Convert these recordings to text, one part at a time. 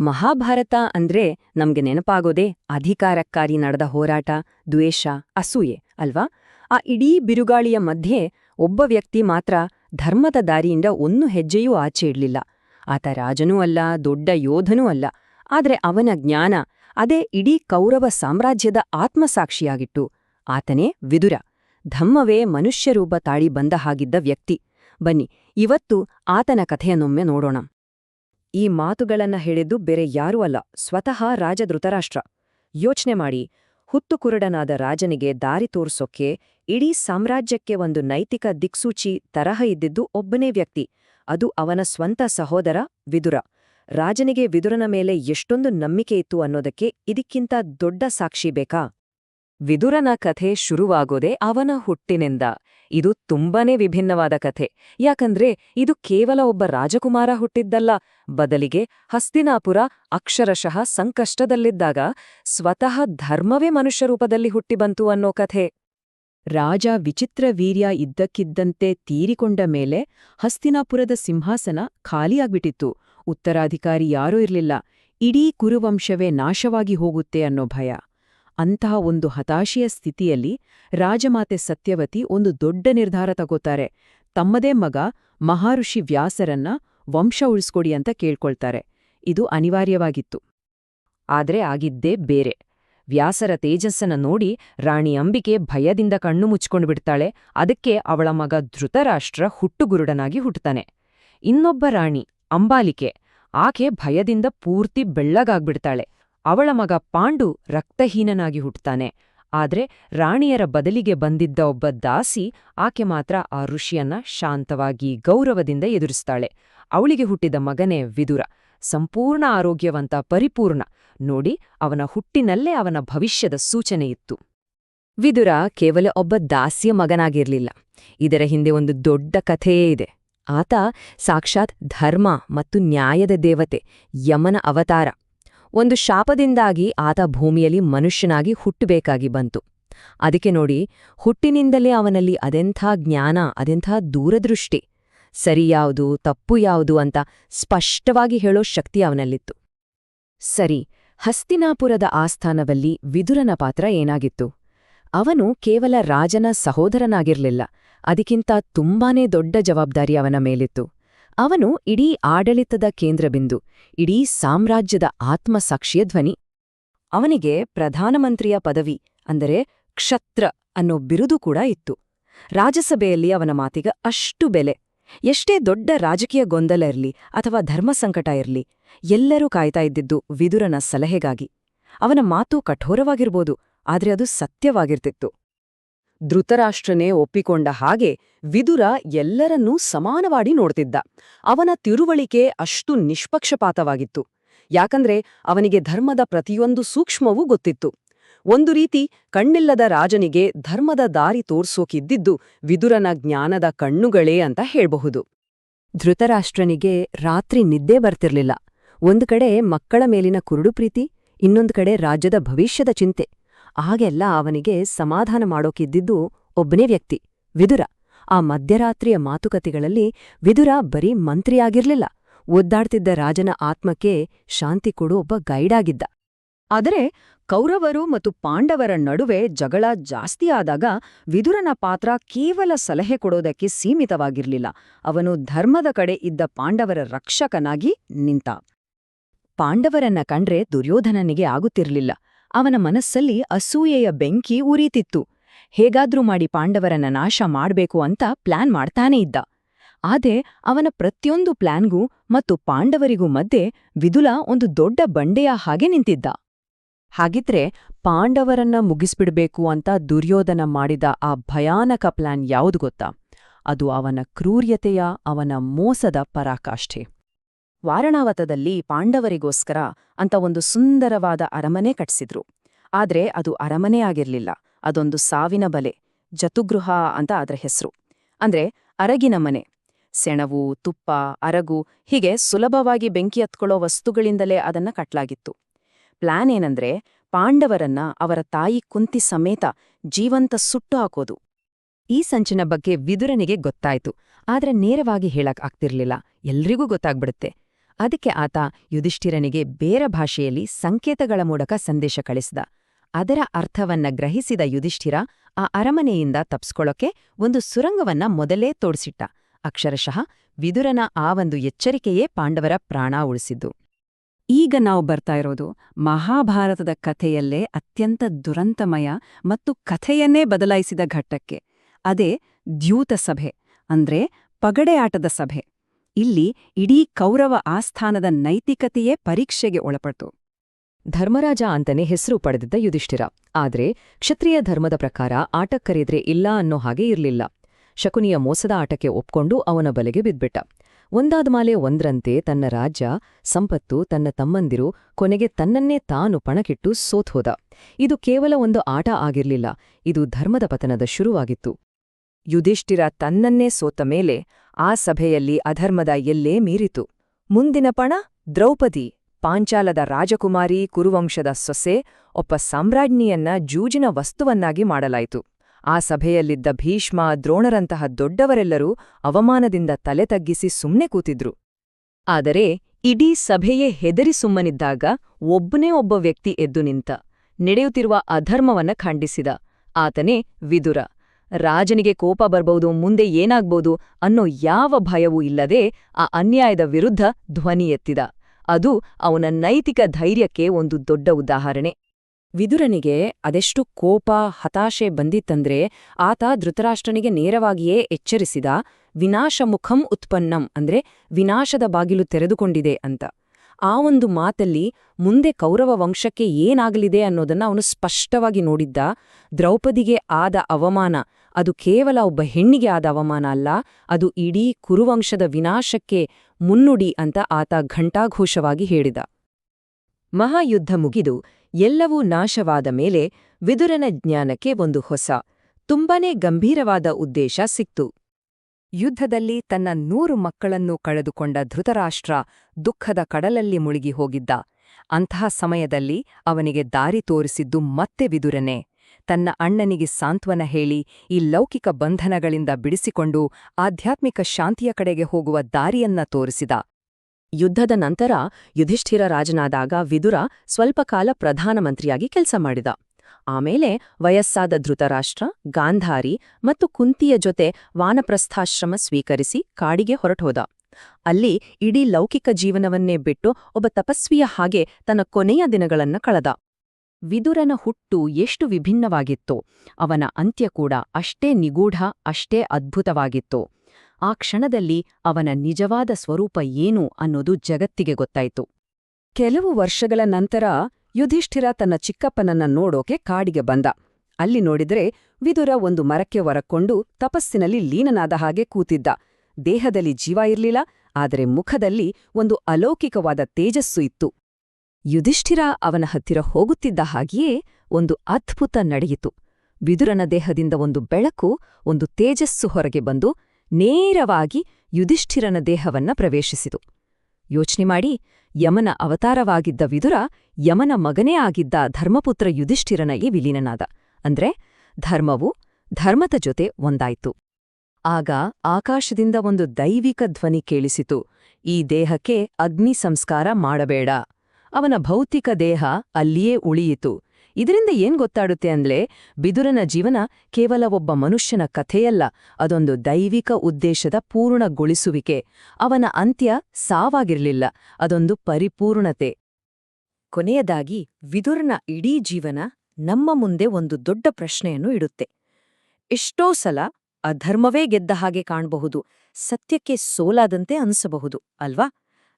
ಮಹಾಭಾರತ ಅಂದ್ರೆ ನಮ್ಗೆ ನೆನಪಾಗೋದೇ ಅಧಿಕಾರಕ್ಕಾಗಿ ನಡೆದ ಹೋರಾಟ, ದ್ವೇಷ, ಅಸೂಯೆ, ಅಲ್ವಾ? ಆ ಇಡೀ ಬಿರುಗಾಳಿಯ ಮಧ್ಯೆ ಒಬ್ಬ ವ್ಯಕ್ತಿ ಮಾತ್ರ ಧರ್ಮದ ದಾರಿಯಿಂದ ಒಂದು ಹೆಜ್ಜೆಯೂ ಆಚೆ ಇಡ್ಲಿಲ್ಲ. ಆತ ರಾಜನೂ ಅಲ್ಲ, ದೊಡ್ಡ ಯೋಧನೂ ಅಲ್ಲ. ಆದರೆ ಅವನ ಜ್ಞಾನ ಅದೇ ಇಡೀ ಕೌರವ ಸಾಮ್ರಾಜ್ಯದ ಆತ್ಮಸಾಕ್ಷಿಯಾಗಿಟ್ಟು ಆತನೇ ವಿದುರ. ಧಮ್ಮವೇ ಮನುಷ್ಯರೂಪ ತಾಳಿ ಬಂದ ಹಾಗಿದ್ದ ವ್ಯಕ್ತಿ. ಬನ್ನಿ, ಇವತ್ತು ಆತನ ಕಥೆಯನ್ನೊಮ್ಮೆ ನೋಡೋಣ. ಈ ಮಾತುಗಳನ್ನ ಹೇಳಿದ್ದು ಬೇರೆ ಯಾರೂ ಅಲ್ಲ, ಸ್ವತಃ ರಾಜ ಧೃತರಾಷ್ಟ್ರ ಯೋಚ್ನೆ ಮಾಡಿ ಹುತ್ತು ಕುರುಡನಾದ ರಾಜನಿಗೆ ದಾರಿ ತೋರ್ಸೋಕೆ ಇಡೀ ಸಾಮ್ರಾಜ್ಯಕ್ಕೆ ಒಂದು ನೈತಿಕ ದಿಕ್ಸೂಚಿ ತರಹ ಇದ್ದಿದ್ದು ಒಬ್ಬನೇ ವ್ಯಕ್ತಿ. ಅದು ಅವನ ಸ್ವಂತ ಸಹೋದರ ವಿದುರ. ರಾಜನಿಗೆ ವಿದುರನ ಮೇಲೆ ಎಷ್ಟೊಂದು ನಂಬಿಕೆ ಇತ್ತು ಅನ್ನೋದಕ್ಕೆ ಇದಕ್ಕಿಂತ ದೊಡ್ಡ ಸಾಕ್ಷಿ ಬೇಕಾ? ವಿದುರನ ಕಥೆ ಶುರುವಾಗೋದೇ ಅವನ ಹುಟ್ಟಿನಿಂದ. ಇದು ತುಂಬಾನೇ ವಿಭಿನ್ನವಾದ ಕಥೆ. ಯಾಕಂದ್ರೆ ಇದು ಕೇವಲ ಒಬ್ಬ ರಾಜಕುಮಾರ ಹುಟ್ಟಿದ್ದಲ್ಲ. ಬದಲಿಗೆ ಹಸ್ತಿನಾಪುರ ಅಕ್ಷರಶಃ ಸಂಕಷ್ಟದಲ್ಲಿದ್ದಾಗ ಸ್ವತಃ ಧರ್ಮವೇ ಮನುಷ್ಯ ರೂಪದಲ್ಲಿ ಹುಟ್ಟಿಬಂತು ಅನ್ನೋ ಕಥೆ. ರಾಜ ವಿಚಿತ್ರ ವೀರ್ಯ ಇದ್ದಕ್ಕಿದ್ದಂತೆ ತೀರಿಕೊಂಡ ಮೇಲೆ ಹಸ್ತಿನಾಪುರದ ಸಿಂಹಾಸನ ಖಾಲಿಯಾಗ್ಬಿಟ್ಟಿತ್ತು. ಉತ್ತರಾಧಿಕಾರಿ ಯಾರೂ ಇರಲಿಲ್ಲ. ಇಡೀ ಕುರುವಂಶವೇ ನಾಶವಾಗಿ ಹೋಗುತ್ತೆ ಅನ್ನೋ ಭಯ. ಅಂತಹ ಒಂದು ಹತಾಶೆಯ ಸ್ಥಿತಿಯಲ್ಲಿ ರಾಜಮಾತೆ ಸತ್ಯವತಿ ಒಂದು ದೊಡ್ಡ ನಿರ್ಧಾರ ತಗೋತಾರೆ. ತಮ್ಮದೇ ಮಗ ಮಹಾಋಷಿ ವ್ಯಾಸರನ್ನ ವಂಶ ಉಳಿಸ್ಕೊಡಿ ಅಂತ ಕೇಳ್ಕೊಳ್ತಾರೆ. ಇದು ಅನಿವಾರ್ಯವಾಗಿತ್ತು. ಆದ್ರೆ ಆಗಿದ್ದೇ ಬೇರೆ. ವ್ಯಾಸರ ತೇಜಸ್ಸನ್ನ ನೋಡಿ ರಾಣಿ ಅಂಬಿಕೆ ಭಯದಿಂದ ಕಣ್ಣು ಮುಚ್ಕೊಂಡು ಬಿಡ್ತಾಳೆ. ಅದಕ್ಕೆ ಅವಳ ಮಗ ಧೃತರಾಷ್ಟ್ರ ಹುಟ್ಟುಗುರುಡನಾಗಿ ಹುಟ್ಟುತ್ತಾನೆ. ಇನ್ನೊಬ್ಬ ರಾಣಿ ಅಂಬಾಲಿಕೆ, ಆಕೆ ಭಯದಿಂದ ಪೂರ್ತಿ ಬೆಳ್ಳಗಾಗ್ಬಿಡ್ತಾಳೆ. ಅವಳ ಮಗ ಪಾಂಡು ರಕ್ತಹೀನನಾಗಿ ಹುಟ್ಟುತ್ತಾನೆ. ಆದ್ರೆ ರಾಣಿಯರ ಬದಲಿಗೆ ಬಂದಿದ್ದ ಒಬ್ಬ ದಾಸಿ ಆಕೆ ಮಾತ್ರ ಆ ಋಷಿಯನ್ನ ಶಾಂತವಾಗಿ ಗೌರವದಿಂದ ಎದುರಿಸ್ತಾಳೆ. ಅವಳಿಗೆ ಹುಟ್ಟಿದ ಮಗನೇ ವಿದುರ. ಸಂಪೂರ್ಣ ಆರೋಗ್ಯವಂತ ಪರಿಪೂರ್ಣ. ನೋಡಿ, ಅವನ ಹುಟ್ಟಿನಲ್ಲೇ ಅವನ ಭವಿಷ್ಯದ ಸೂಚನೆ ಇತ್ತು. ವಿದುರ ಕೇವಲ ಒಬ್ಬ ದಾಸಿಯ ಮಗನಾಗಿರ್ಲಿಲ್ಲ. ಇದರ ಹಿಂದೆ ಒಂದು ದೊಡ್ಡ ಕಥೆಯೇ ಇದೆ. ಆತ ಸಾಕ್ಷಾತ್ ಧರ್ಮ ಮತ್ತು ನ್ಯಾಯದ ದೇವತೆ, ಯಮನ ಅವತಾರ. ಒಂದು ಶಾಪದಿಂದಾಗಿ ಆತ ಭೂಮಿಯಲ್ಲಿ ಮನುಷ್ಯನಾಗಿ ಹುಟ್ಟಬೇಕಾಗಿ ಬಂತು. ಅದಕ್ಕೆ ನೋಡಿ, ಹುಟ್ಟಿನಿಂದಲೇ ಅವನಲ್ಲಿ ಅದೆಂಥ ಜ್ಞಾನ, ಅದೆಂಥ ದೂರದೃಷ್ಟಿ, ಸರಿ ಯಾವುದು, ತಪ್ಪು ಯಾವುದು ಅಂತ ಸ್ಪಷ್ಟವಾಗಿ ಹೇಳೋ ಶಕ್ತಿ ಅವನಲ್ಲಿತ್ತು. ಸರಿ, ಹಸ್ತಿನಾಪುರದ ಆಸ್ಥಾನದಲ್ಲಿ ವಿದುರನ ಪಾತ್ರ ಏನಾಗಿತ್ತು? ಅವನು ಕೇವಲ ರಾಜನ ಸಹೋದರನಾಗಿರ್ಲಿಲ್ಲ, ಅದಕ್ಕಿಂತ ತುಂಬಾನೇ ದೊಡ್ಡ ಜವಾಬ್ದಾರಿ ಅವನ ಮೇಲಿತ್ತು. ಅವನು ಇಡೀ ಆಡಳಿತದ ಕೇಂದ್ರಬಿಂದು, ಇಡೀ ಸಾಮ್ರಾಜ್ಯದ ಆತ್ಮಸಾಕ್ಷಿಯ ಧ್ವನಿ. ಅವನಿಗೆ ಪ್ರಧಾನಮಂತ್ರಿಯ ಪದವಿ, ಅಂದರೆ ಕ್ಷತ್ರ ಅನ್ನೋ ಬಿರುದು ಕೂಡ ಇತ್ತು. ರಾಜ್ಯಸಭೆಯಲ್ಲಿ ಅವನ ಮಾತಿಗ ಅಷ್ಟು ಬೆಲೆ. ಎಷ್ಟೇ ದೊಡ್ಡ ರಾಜಕೀಯ ಗೊಂದಲ ಇರಲಿ ಅಥವಾ ಧರ್ಮಸಂಕಟ ಇರಲಿ, ಎಲ್ಲರೂ ಕಾಯ್ತಾ ಇದ್ದಿದ್ದು ವಿದುರನ ಸಲಹೆಗಾಗಿ. ಅವನ ಮಾತು ಕಠೋರವಾಗಿರ್ಬೋದು, ಆದರೆ ಅದು ಸತ್ಯವಾಗಿರ್ತಿತ್ತು. ಧೃತರಾಷ್ಟ್ರನೇ ಒಪ್ಪಿಕೊಂಡ ಹಾಗೆ ವಿದುರ ಎಲ್ಲರನ್ನೂ ಸಮಾನವಾಗಿ ನೋಡ್ತಿದ್ದ. ಅವನ ತಿರುವಳಿಕೆ ಅಷ್ಟು ನಿಷ್ಪಕ್ಷಪಾತವಾಗಿತ್ತು. ಯಾಕಂದ್ರೆ ಅವನಿಗೆ ಧರ್ಮದ ಪ್ರತಿಯೊಂದು ಸೂಕ್ಷ್ಮವೂ ಗೊತ್ತಿತ್ತು. ಒಂದು ರೀತಿ ಕಣ್ಣಿಲ್ಲದ ರಾಜನಿಗೆ ಧರ್ಮದ ದಾರಿ ತೋರ್ಸೋಕಿದ್ದಿದ್ದು ವಿದುರನ ಜ್ಞಾನದ ಕಣ್ಣುಗಳೇ ಅಂತ ಹೇಳ್ಬಹುದು. ಧೃತರಾಷ್ಟ್ರನಿಗೆ ರಾತ್ರಿ ನಿದ್ದೆ ಬರ್ತಿರ್ಲಿಲ್ಲ. ಒಂದು ಕಡೆ ಮಕ್ಕಳ ಮೇಲಿನ ಕುರುಡು ಪ್ರೀತಿ, ಇನ್ನೊಂದು ಕಡೆ ರಾಜ್ಯದ ಭವಿಷ್ಯದ ಚಿಂತೆ. ಆಗೆಲ್ಲ ಅವನಿಗೆ ಸಮಾಧಾನ ಮಾಡೋಕಿದ್ದಿದ್ದು ಒಬ್ಬನೇ ವ್ಯಕ್ತಿ, ವಿದುರ. ಆ ಮಧ್ಯರಾತ್ರಿಯ ಮಾತುಕತೆಗಳಲ್ಲಿ ವಿದುರ ಬರೀ ಮಂತ್ರಿಯಾಗಿರ್ಲಿಲ್ಲ. ಒದ್ದಾಡ್ತಿದ್ದ ರಾಜನ ಆತ್ಮಕ್ಕೆ ಶಾಂತಿ ಕೊಡು ಒಬ್ಬ ಗೈಡಾಗಿದ್ದ. ಆದರೆ ಕೌರವರು ಮತ್ತು ಪಾಂಡವರ ನಡುವೆ ಜಗಳ ಜಾಸ್ತಿಯಾದಾಗ ವಿದುರನ ಪಾತ್ರ ಕೇವಲ ಸಲಹೆ ಕೊಡೋದಕ್ಕೆ ಸೀಮಿತವಾಗಿರ್ಲಿಲ್ಲ. ಅವನು ಧರ್ಮದ ಕಡೆ ಇದ್ದ ಪಾಂಡವರ ರಕ್ಷಕನಾಗಿ ನಿಂತ. ಪಾಂಡವರನ್ನ ಕಂಡ್ರೆ ದುರ್ಯೋಧನನಿಗೆ ಆಗುತ್ತಿರಲಿಲ್ಲ. ಅವನ ಮನಸ್ಸಲ್ಲಿ ಅಸೂಯೆಯ ಬೆಂಕಿ ಉರಿತಿತ್ತು. ಹೇಗಾದ್ರೂ ಮಾಡಿ ಪಾಂಡವರನ್ನ ನಾಶ ಮಾಡ್ಬೇಕು ಅಂತ ಪ್ಲಾನ್ ಮಾಡ್ತಾನೇ ಇದ್ದ. ಆದೆ ಅವನ ಪ್ರತಿಯೊಂದು ಪ್ಲಾನ್ಗೂ ಮತ್ತು ಪಾಂಡವರಿಗೂ ಮಧ್ಯೆ ವಿದುಲ ಒಂದು ದೊಡ್ಡ ಬಂಡೆಯ ಹಾಗೆ ನಿಂತಿದ್ದ. ಹಾಗಿದ್ರೆ ಪಾಂಡವರನ್ನ ಮುಗಿಸ್ಬಿಡ್ಬೇಕು ಅಂತ ದುರ್ಯೋಧನ ಮಾಡಿದ ಆ ಭಯಾನಕ ಪ್ಲಾನ್ ಯಾವುದು ಗೊತ್ತಾ? ಅದು ಅವನ ಕ್ರೂರ್ಯತೆಯ, ಅವನ ಮೋಸದ ಪರಾಕಾಷ್ಠೆ. ವಾರಣಾವತದಲ್ಲಿ ಪಾಂಡವರಿಗೋಸ್ಕರ ಅಂತ ಒಂದು ಸುಂದರವಾದ ಅರಮನೆ ಕಟ್ಸಿದ್ರು. ಆದ್ರೆ ಅದು ಅರಮನೆ ಆಗಿರ್ಲಿಲ್ಲ. ಅದೊಂದು ಸಾವಿನ ಬಲೆ, ಜತುಗೃಹ ಅಂತ ಅದರ ಹೆಸರು. ಅಂದ್ರೆ ಅರಗಿನ ಮನೆ. ಸೆಣವು, ತುಪ್ಪ, ಅರಗು ಹೀಗೆ ಸುಲಭವಾಗಿ ಬೆಂಕಿ ಹತ್ಕೊಳ್ಳೋ ವಸ್ತುಗಳಿಂದಲೇ ಅದನ್ನ ಕಟ್ಲಾಗಿತ್ತು. ಪ್ಲಾನ್ ಏನಂದ್ರೆ ಪಾಂಡವರನ್ನ ಅವರ ತಾಯಿ ಕುಂತಿ ಸಮೇತ ಜೀವಂತ ಸುಟ್ಟು ಹಾಕೋದು. ಈ ಸಂಚಿನ ಬಗ್ಗೆ ವಿದುರನಿಗೆ ಗೊತ್ತಾಯ್ತು. ಆದ್ರೆ ನೇರವಾಗಿ ಹೇಳಕ್ ಆಗ್ತಿರ್ಲಿಲ್ಲ. ಎಲ್ರಿಗೂ ಗೊತ್ತಾಗ್ಬಿಡುತ್ತೆ. ಅದಕ್ಕೆ ಆತ ಯುಧಿಷ್ಠಿರನಿಗೆ ಬೇರೆ ಭಾಷೆಯಲ್ಲಿ ಸಂಕೇತಗಳ ಮೂಲಕ ಸಂದೇಶ ಕಳಿಸಿದ. ಅದರ ಅರ್ಥವನ್ನ ಗ್ರಹಿಸಿದ ಯುಧಿಷ್ಠಿರ ಆ ಅರಮನೆಯಿಂದ ತಪ್ಸ್ಕೊಳ್ಳೋಕೆ ಒಂದು ಸುರಂಗವನ್ನ ಮೊದಲೇ ತೋಡಿಸಿಟ್ಟ. ಅಕ್ಷರಶಃ ವಿದುರನ ಆ ಒಂದು ಎಚ್ಚರಿಕೆಯೇ ಪಾಂಡವರ ಪ್ರಾಣ ಉಳಿಸಿದ್ದು. ಈಗ ನಾವು ಬರ್ತಾ ಇರೋದು ಮಹಾಭಾರತದ ಕಥೆಯಲ್ಲೇ ಅತ್ಯಂತ ದುರಂತಮಯ ಮತ್ತು ಕಥೆಯನ್ನೇ ಬದಲಾಯಿಸಿದ ಘಟ್ಟಕ್ಕೆ. ಅದೇ ದ್ಯೂತ ಸಭೆ ಅಂದ್ರೆ ಪಗಡೆ ಸಭೆ. ಇಲ್ಲಿ ಇಡೀ ಕೌರವ ಆಸ್ಥಾನದ ನೈತಿಕತೆಯೇ ಪರೀಕ್ಷೆಗೆ ಒಳಪಡ್ತು. ಧರ್ಮರಾಜ ಅಂತನೆ ಹೆಸರು ಪಡೆದಿದ್ದ ಯುಧಿಷ್ಠಿರ. ಆದ್ರೆ ಕ್ಷತ್ರಿಯ ಧರ್ಮದ ಪ್ರಕಾರ ಆಟಕ್ಕರೆದ್ರೆ ಇಲ್ಲ ಅನ್ನೋ ಹಾಗೆ ಇರಲಿಲ್ಲ. ಶಕುನಿಯ ಮೋಸದ ಆಟಕ್ಕೆ ಒಪ್ಕೊಂಡು ಅವನ ಬಲೆಗೆ ಬಿದ್ಬಿಟ್ಟ. ಒಂದಾದ್ಮಾಲೆ ಒಂದ್ರಂತೆ ತನ್ನ ರಾಜ್ಯ, ಸಂಪತ್ತು, ತನ್ನ ತಮ್ಮಂದಿರು, ಕೊನೆಗೆ ತನ್ನನ್ನೇ ತಾನು ಪಣಕಿಟ್ಟು ಸೋತ್ಹೋದ. ಇದು ಕೇವಲ ಒಂದು ಆಟ ಆಗಿರ್ಲಿಲ್ಲ, ಇದು ಧರ್ಮದ ಪತನದ ಶುರುವಾಗಿತ್ತು. ಯುಧಿಷ್ಠಿರ ತನ್ನನ್ನೇ ಸೋತ ಮೇಲೆ ಆ ಸಭೆಯಲ್ಲಿ ಅಧರ್ಮದ ಎಲ್ಲೇ ಮೀರಿತು. ಮುಂದಿನ ಪಣ ದ್ರೌಪದಿ. ಪಾಂಚಾಲದ ರಾಜಕುಮಾರಿ ಕುರುವಂಶದ ಸೊಸೆ ಒಬ್ಬ ಸಾಮ್ರಾಜ್ಞಿಯನ್ನ ಜೂಜಿನ ವಸ್ತುವನ್ನಾಗಿ ಮಾಡಲಾಯಿತು. ಆ ಸಭೆಯಲ್ಲಿದ್ದ ಭೀಷ್ಮ, ದ್ರೋಣರಂತಹ ದೊಡ್ಡವರೆಲ್ಲರೂ ಅವಮಾನದಿಂದ ತಲೆ ತಗ್ಗಿಸಿ ಸುಮ್ಮನೆ ಕೂತಿದ್ರು. ಆದರೆ ಇಡೀ ಸಭೆಯೇ ಹೆದರಿ ಸುಮ್ಮನಿದ್ದಾಗ ಒಬ್ಬನೇ ಒಬ್ಬ ವ್ಯಕ್ತಿ ಎದ್ದು ನಿಂತ, ನಡೆಯುತ್ತಿರುವ ಅಧರ್ಮವನ್ನ ಖಂಡಿಸಿದ. ಆತನೇ ವಿದುರ. ರಾಜನಿಗೆ ಕೋಪ ಬರಬಹುದು ಮುಂದೆ ಏನಾಗ್ಬೋದು ಅನ್ನೋ ಯಾವ ಭಯವೂ ಇಲ್ಲದೆ ಆ ಅನ್ಯಾಯದ ವಿರುದ್ಧ ಧ್ವನಿ ಎತ್ತಿದ. ಅದು ಅವನ ನೈತಿಕ ಧೈರ್ಯಕ್ಕೆ ಒಂದು ದೊಡ್ಡ ಉದಾಹರಣೆ. ವಿದುರನಿಗೆ ಅದೆಷ್ಟು ಕೋಪ, ಹತಾಶೆ ಬಂದಿತ್ತಂದ್ರೆ ಆತ ಧೃತರಾಷ್ಟ್ರನಿಗೆ ನೇರವಾಗಿಯೇ ಎಚ್ಚರಿಸಿದ, ವಿನಾಶಮುಖಂ ಉತ್ಪನ್ನಂ ಅಂದ್ರೆ ವಿನಾಶದ ಬಾಗಿಲು ತೆರೆದುಕೊಂಡಿದೆ ಅಂತ. ಆ ಒಂದು ಮಾತಲ್ಲಿ ಮುಂದೆ ಕೌರವ ವಂಶಕ್ಕೆ ಏನಾಗಲಿದೆ ಅನ್ನೋದನ್ನ ಅವನು ಸ್ಪಷ್ಟವಾಗಿ ನೋಡಿದ್ದ. ದ್ರೌಪದಿಗೆ ಆದ ಅವಮಾನ, ಅದು ಕೇವಲ ಒಬ್ಬ ಹೆಣ್ಣಿಗೆ ಆದ ಅವಮಾನ ಅಲ್ಲ, ಅದು ಇಡೀ ಕುರುವಂಶದ ವಿನಾಶಕ್ಕೆ ಮುನ್ನುಡಿ ಅಂತ ಆತ ಘಂಟಾಘೋಷವಾಗಿ ಹೇಳಿದ. ಮಹಾಯುದ್ಧ ಮುಗಿದು ಎಲ್ಲವೂ ನಾಶವಾದ ಮೇಲೆ ವಿದುರನ ಜ್ಞಾನಕ್ಕೆ ಒಂದು ಹೊಸ, ತುಂಬಾನೇ ಗಂಭೀರವಾದ ಉದ್ದೇಶ ಸಿಕ್ತು. ಯುದ್ಧದಲ್ಲಿ ತನ್ನ ನೂರು ಮಕ್ಕಳನ್ನು ಕಳೆದುಕೊಂಡ ಧೃತರಾಷ್ಟ್ರ ದುಃಖದ ಕಡಲಲ್ಲಿ ಮುಳುಗಿ ಹೋಗಿದ್ದ. ಅಂತಹ ಸಮಯದಲ್ಲಿ ಅವನಿಗೆ ದಾರಿ ತೋರಿಸಿದ್ದು ಮತ್ತೆ ವಿದುರನೆ. ತನ್ನ ಅಣ್ಣನಿಗೆ ಸಾಂತ್ವನ ಹೇಳಿ ಈ ಲೌಕಿಕ ಬಂಧನಗಳಿಂದ ಬಿಡಿಸಿಕೊಂಡು ಆಧ್ಯಾತ್ಮಿಕ ಶಾಂತಿಯ ಕಡೆಗೆ ಹೋಗುವ ದಾರಿಯನ್ನ ತೋರಿಸಿದ. ಯುದ್ಧದ ನಂತರ ಯುಧಿಷ್ಠಿರ ರಾಜನಾದಾಗ ವಿದುರ ಸ್ವಲ್ಪ ಕಾಲ ಪ್ರಧಾನಮಂತ್ರಿಯಾಗಿ ಕೆಲಸ ಮಾಡಿದ. ಆಮೇಲೆ ವಯಸ್ಸಾದ ಧೃತರಾಷ್ಟ್ರ, ಗಾಂಧಾರಿ ಮತ್ತು ಕುಂತಿಯ ಜೊತೆ ವಾನಪ್ರಸ್ಥಾಶ್ರಮ ಸ್ವೀಕರಿಸಿ ಕಾಡಿಗೆ ಹೊರಟೋದ. ಅಲ್ಲಿ ಇಡೀ ಲೌಕಿಕ ಜೀವನವನ್ನೇ ಬಿಟ್ಟು ಒಬ್ಬ ತಪಸ್ವಿಯ ಹಾಗೆ ತನ್ನ ಕೊನೆಯ ದಿನಗಳನ್ನ ಕಳೆದ. ವಿದುರನ ಹುಟ್ಟು ಎಷ್ಟು ವಿಭಿನ್ನವಾಗಿತ್ತು. ಅವನ ಅಂತ್ಯ ಕೂಡ ಅಷ್ಟೇ ನಿಗೂಢ, ಅಷ್ಟೇ ಅದ್ಭುತವಾಗಿತ್ತು. ಆ ಕ್ಷಣದಲ್ಲಿ ಅವನ ನಿಜವಾದ ಸ್ವರೂಪ ಏನು ಅನ್ನೋದು ಜಗತ್ತಿಗೆ ಗೊತ್ತಾಯಿತು. ಕೆಲವು ವರ್ಷಗಳ ನಂತರ ಯುಧಿಷ್ಠಿರ ತನ್ನ ಚಿಕ್ಕಪ್ಪನನ್ನ ನೋಡೋಕೆ ಕಾಡಿಗೆ ಬಂದ. ಅಲ್ಲಿ ನೋಡಿದ್ರೆ ವಿದುರ ಒಂದು ಮರಕ್ಕೆ ಹೊರಕೊಂಡು ತಪಸ್ಸಿನಲ್ಲಿ ಲೀನನಾದ ಹಾಗೆ ಕೂತಿದ್ದ. ದೇಹದಲ್ಲಿ ಜೀವ ಇರ್ಲಿಲ್ಲ, ಆದರೆ ಮುಖದಲ್ಲಿ ಒಂದು ಅಲೌಕಿಕವಾದ ತೇಜಸ್ಸು ಇತ್ತು. ಯುಧಿಷ್ಠಿರ ಅವನ ಹತ್ತಿರ ಹೋಗುತ್ತಿದ್ದ ಹಾಗೆಯೇ ಒಂದು ಅದ್ಭುತ ನಡೆಯಿತು. ವಿದುರನ ದೇಹದಿಂದ ಒಂದು ಬೆಳಕು, ಒಂದು ತೇಜಸ್ಸು ಹೊರಗೆ ಬಂದು ನೇರವಾಗಿ ಯುಧಿಷ್ಠಿರನ ದೇಹವನ್ನ ಪ್ರವೇಶಿಸಿತು. ಯೋಚನೆ ಮಾಡಿ ಯಮನ ಅವತಾರವಾಗಿದ್ದ ವಿದುರ ಯಮನ ಮಗನೇ ಆಗಿದ್ದ ಧರ್ಮಪುತ್ರ ಯುಧಿಷ್ಠಿರನಗೆ ವಿಲೀನನಾದ. ಅಂದ್ರೆ ಧರ್ಮವು ಧರ್ಮದ ಜೊತೆ ಒಂದಾಯ್ತು. ಆಗ ಆಕಾಶದಿಂದ ಒಂದು ದೈವಿಕ ಧ್ವನಿ ಕೇಳಿಸಿತು. ಈ ದೇಹಕ್ಕೆ ಅಗ್ನಿ ಸಂಸ್ಕಾರ ಮಾಡಬೇಡ. ಅವನ ಭೌತಿಕ ದೇಹ ಅಲ್ಲಿಯೇ ಉಳಿಯಿತು. ಇದರಿಂದ ಏನ್ ಗೊತ್ತಾಡುತ್ತೆ ಅಂದ್ರೆ ಬಿದುರನ ಜೀವನ ಕೇವಲ ಒಬ್ಬ ಮನುಷ್ಯನ ಕಥೆಯಲ್ಲ, ಅದೊಂದು ದೈವಿಕ ಉದ್ದೇಶದ ಪೂರ್ಣಗೊಳಿಸುವಿಕೆ. ಅವನ ಅಂತ್ಯ ಸಾವಾಗಿರಲಿಲ್ಲ, ಅದೊಂದು ಪರಿಪೂರ್ಣತೆ. ಕೊನೆಯದಾಗಿ, ವಿದುರನ ಇಡೀ ಜೀವನ ನಮ್ಮ ಮುಂದೆ ಒಂದು ದೊಡ್ಡ ಪ್ರಶ್ನೆಯನ್ನು ಇಡುತ್ತೆ. ಎಷ್ಟೋ ಸಲ ಅಧರ್ಮವೇ ಗೆದ್ದ ಹಾಗೆ ಕಾಣಬಹುದು, ಸತ್ಯಕ್ಕೆ ಸೋಲಾದಂತೆ ಅನಿಸಬಹುದು, ಅಲ್ವಾ?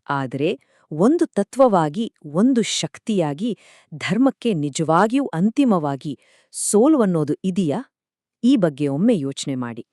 ಆದರೆ ಒಂದು ತತ್ವವಾಗಿ ಒಂದು ಶಕ್ತಿಯಾಗಿ ಧರ್ಮಕ್ಕೆ ನಿಜವಾಗಿಯೂ ಅಂತಿಮವಾಗಿ ಸೋಲುವನ್ನೋದು ಇದೆಯಾ? ಈ ಬಗ್ಗೆ ಒಮ್ಮೆ ಯೋಚನೆ ಮಾಡಿ.